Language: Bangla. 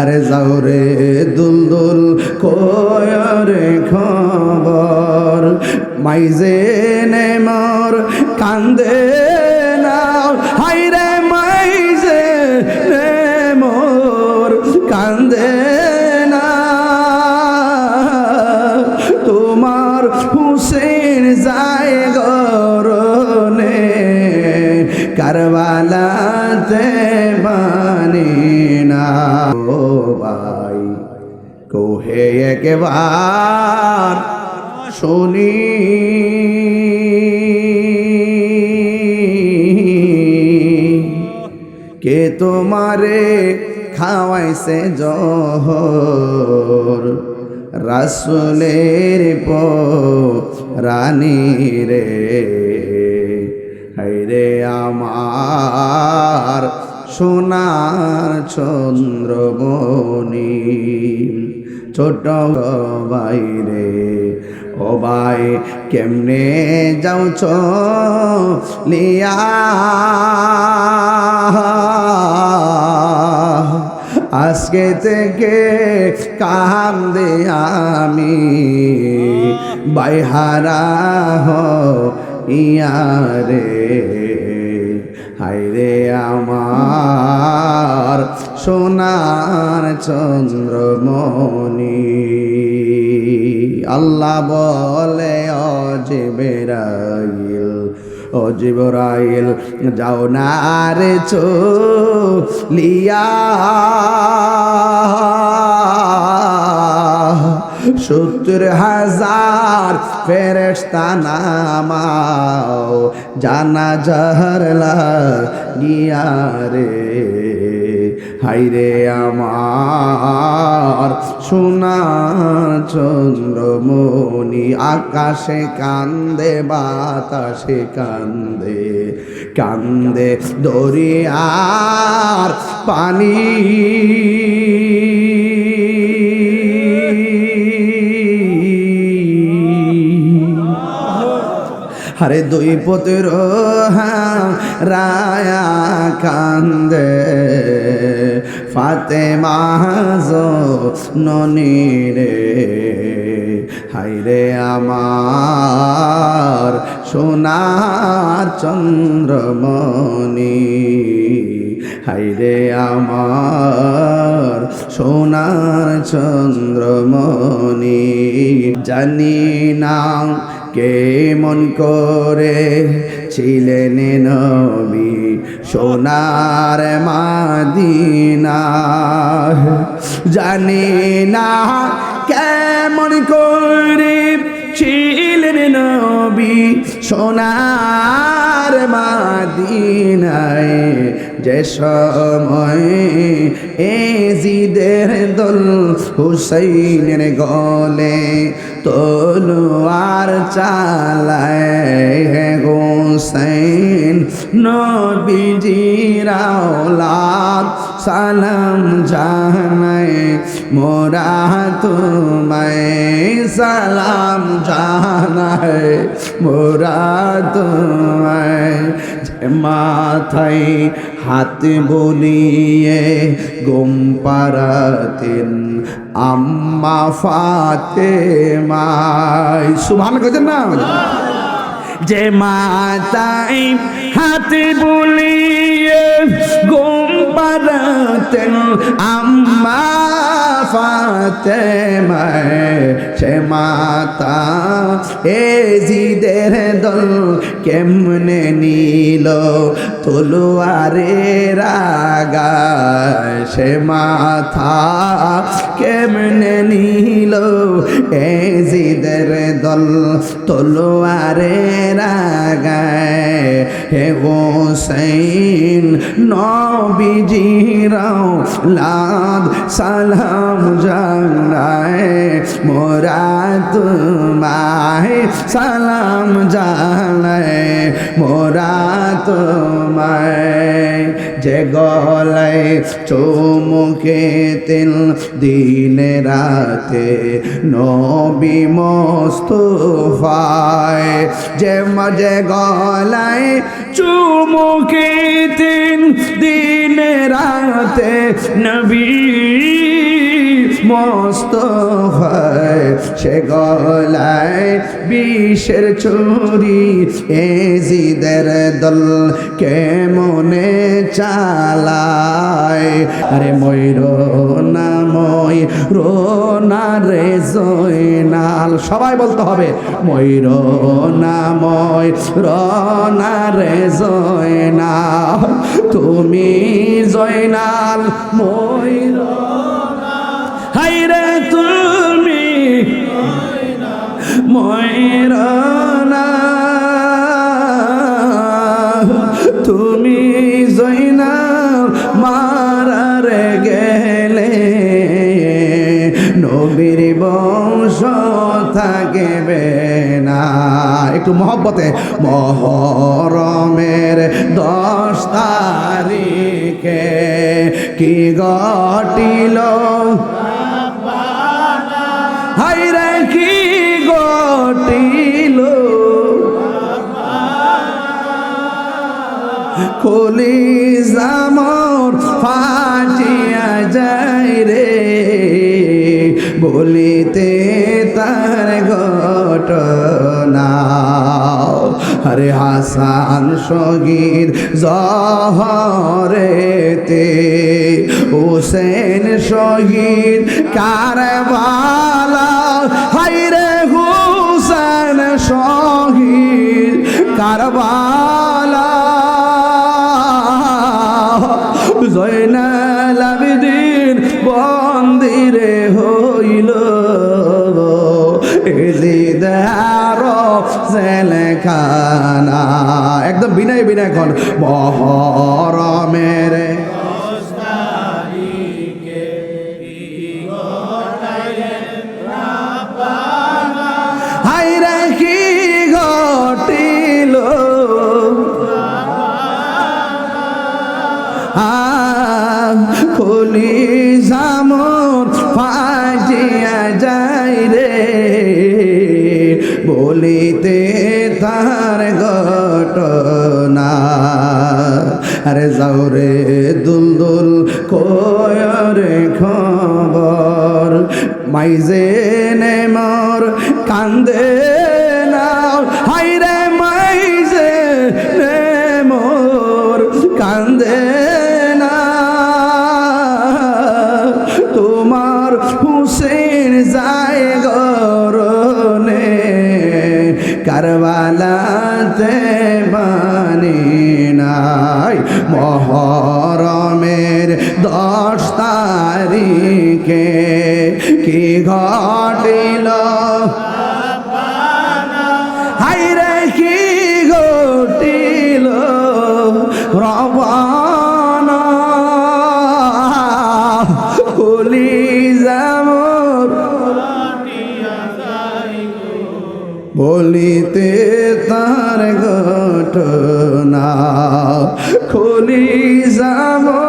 আরে যাও রে দুল দুল কয়ারে খবর? মাইজে নে মোর কান্দে একবার শুনি। কে তোমারে খাওয়াইছে জহর? রাসুলের প রানী রে। হাইরে আমার সোনার চন্দ্রমণি। ছোট বাইরে ও ভাই কেমনে যাও লিয়া? আজকে থেকে কান্দে আমি। বাইহারা হ ইয়ারে হাইরে আমার সোনার চন্দ্রমণি। আল্লাহ বলে অজেবেরাইল অজিবরাইল যাও না রে লিয়া সত্তর হাজার ফেরেস্তা নামাও জানা জহরলা গিয়া রে হাইরে আমার সোনার চন্দ্রমণি আকাশে কান্দে, বাতাসে কান্দে কান্দে দরিয়ার পানি। আরে দুই পুত্র রায়া কান্দে। ফাতে মাহাজ ননি রে হাইরে আমার সোনার চন্দ্রমণি। হাইরে আমার সোনার চন্দ্রমণি। জানি না কেমন করে ছিলেন নবী সোনার মাদিনা। জানি না কেমন করে ছিলেন নবী সোনার মাদিনায়। যে সময় এ জিদের দল হুসাইনের গলে তলোয়ার চালায় হুসাইন নবীজিরাওলাদ সালাম জানায়, মোরা তোমায় সালাম জানায়, মোরা তোমায় মাথায় হাত বলিয়ে গুম পারাতেন আম্মা ফাতে মাই সুভান কেছেন না? যে মাতাই হাতে বলিয়ে গম পারাতেন আম্মা ফাতে সে মাতা এ জিদের দল কেমনে নিল? তলোয়ারে রাগা সে মাথা কেমনে নিল? এ জিদের দল তলোয়ারে রাগায় হে হোসেন নবীজিরাও লাদ সালাম জানায় মোরা তোমায় সালাম জানায়। মোরা তোমায় যে গলায় চৌমুখে তেল দিনে রাতে নবী মোস্তফায় যে মজে গলায় চুমুকে তিন দিনে রাতে নবী মোস্তফায় সে গলায় বিষের ছুরি এজিদের দল কেমনে চালায়? আরে ময়ূর না মই রোনা রে জয়নাল, সবাই বলতে হবে, ময়ূর না মই রনা রে জয়নাল, তুমি জয়নাল, ময়ূর ময়ূরনা, তুমি জয়না মারারে গেলে নবীর বংশ থাকবে না। একটু মহব্বতে, মহরমের দশ তারিখে কি ঘটিল? হাইরে কি ঘটিল কলি জামর ফাটিয়া যায় রে। বলিতে তার ঘটনা। হরে হাসান সগীর জহরেতে হুসেন শহীদ কারবালা। কারবালা। জয়নাল আবিদিন বন্দিরে হইল। এজিদার জেলখানা। একদম বিনয় বিনয় কন মহরমের খুলি জামন ফাজিয়া যাই রে। বলিতে তার ঘটনা। আরে যাও রে দুল দুল কয়রে খবর। মাইজে নে মোর কান্দে কারবালাতে বানি নাই। মহরমের দশ তারিখে কি ঘটিল? খুলি জামর